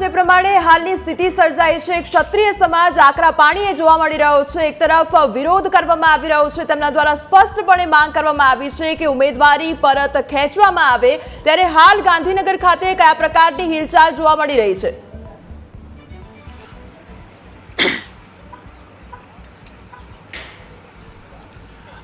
જે પ્રમાણે હાલની સ્થિતિ સર્જાઈ છે ક્ષત્રિય સમાજ આકરા પાણીએ જોવા મળી રહ્યો છે. એક તરફ વિરોધ કરવામાં આવી રહ્યો છે, તેમના દ્વારા સ્પષ્ટપણે માંગ કરવામાં આવી છે કે ઉમેદવારી પરત ખેંચવામાં આવે. ત્યારે હાલ ગાંધીનગર ખાતે કયા પ્રકારની હિલચાલ જોવા મળી રહી છે?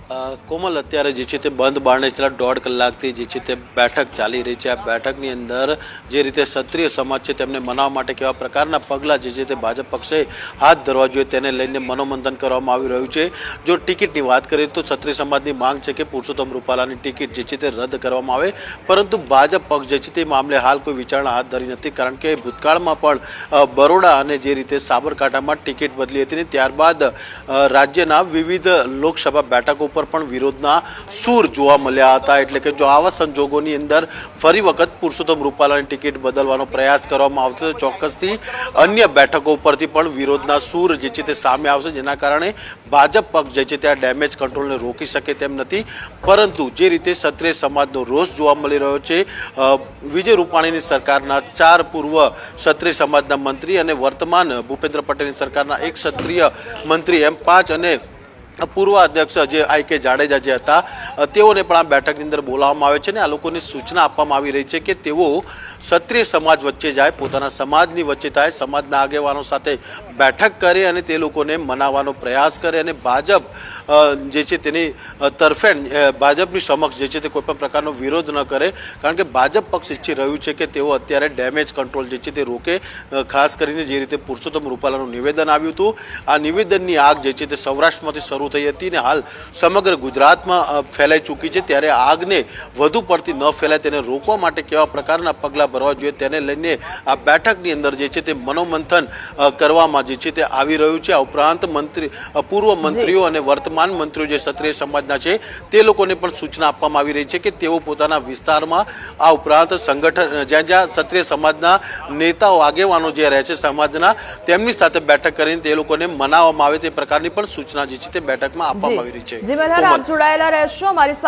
કોમલ અત્યારે જે છે તે બંધ બારણે છેલ્લા દોઢ કલાકથી જે છે તે બેઠક ચાલી રહી છે. આ બેઠકની અંદર જે રીતે ક્ષત્રિય સમાજ છે તેમને મનાવવા માટે કેવા પ્રકારના પગલાં જે છે તે ભાજપ પક્ષે હાથ ધરવા જોઈએ તેને લઈને મનોમંથન કરવામાં આવી રહ્યું છે. જો ટિકિટની વાત કરીએ તો ક્ષત્રિય સમાજની માંગ છે કે પુરુષોત્તમ રૂપાલાની ટિકિટ જે છે તે રદ કરવામાં આવે. પરંતુ ભાજપ પક્ષ જે છે તે મામલે હાલ કોઈ વિચારણા હાથ ધરી નથી. કારણ કે ભૂતકાળમાં પણ બરોડા અને જે રીતે સાબરકાંઠામાં ટિકિટ બદલી હતી ને ત્યારબાદ રાજ્યના વિવિધ લોકસભા બેઠકો ઉપર પણ વિરોધના સૂર જોવા મળ્યા હતા. એટલે કે જો આવા સંજોગોની અંદર ફરી વખત પુરુષોત્તમ રૂપાલાની ટિકિટ બદલવાનો પ્રયાસ કરવામાં આવતો તો ચોક્કસથી અન્ય બેઠકો ઉપરથી પણ વિરોધના સૂર જે છે તે સામે આવશે, જેના કારણે ભાજપ પક્ષ જે છે તે આ ડેમેજ કંટ્રોલને રોકી શકે તેમ નથી. પરંતુ જે રીતે ક્ષત્રિય સમાજનો રોષ જોવા મળી રહ્યો છે વિજય રૂપાણીની સરકારના ચાર પૂર્વ ક્ષત્રિય સમાજના મંત્રી અને વર્તમાન ભૂપેન્દ્ર પટેલની સરકારના એક ક્ષત્રિય મંત્રી એમ પાંચ અને પૂર્વ અધ્યક્ષ જે આઈ કે જાડેજા જે હતા તેઓને પણ આ બેઠકની અંદર બોલાવવામાં આવે છે અને આ લોકોને સૂચના આપવામાં આવી રહી છે કે તેઓ ક્ષત્રિય સમાજ વચ્ચે જાય, પોતાના સમાજની વચ્ચે થાય, સમાજના આગેવાનો સાથે બેઠક કરે અને તે લોકોને મનાવવાનો પ્રયાસ કરે અને ભાજપ જે છે તેની તરફેણ ભાજપની સમક્ષ જે છે તે કોઈ પણ પ્રકારનો વિરોધ ન કરે. કારણ કે ભાજપ પક્ષ ઈચ્છી રહ્યું છે કે તેઓ અત્યારે ડેમેજ કંટ્રોલ જે છે તે રોકે ખાસ કરીને જે રીતે પુરુષોત્તમ રૂપાલાનું નિવેદન આવ્યું હતું. આ નિવેદનની આગ જે છે તે સૌરાષ્ટ્રમાંથી શરૂ થઈ હતી ને હાલ સમગ્ર ગુજરાતમાં ફેલાઈ ચૂકી છે. ત્યારે આગને વધુ પડતી ન ફેલાય તેને રોકવા માટે કેવા પ્રકારના પગલાં ભરવા જોઈએ તેને લઈને આ બેઠકની અંદર જે છે તે મનોમંથન કરવામાં જે છે તે આવી રહ્યું છે. આ ઉપરાંત મંત્રી પૂર્વ મંત્રીઓ અને વર્તમાન મંત્રીઓ જે ક્ષત્રિય સમાજના છે તે લોકોને પણ સૂચના આપવામાં આવી રહી છે કે તેઓ પોતાના વિસ્તારમાં આ ઉપરાંત સંગઠન જ્યાં જ્યાં ક્ષત્રિય સમાજના નેતાઓ આગેવાનો જે રહે છે સમાજના તેમની સાથે બેઠક કરીને તે લોકોને મનાવવામાં આવે તે પ્રકારની પણ સૂચના જે છે તે બેઠકમાં આપવામાં આવી રહી છે. જી મલ્હાર આપ જોડાયેલા રહેશો. અમારી સાથે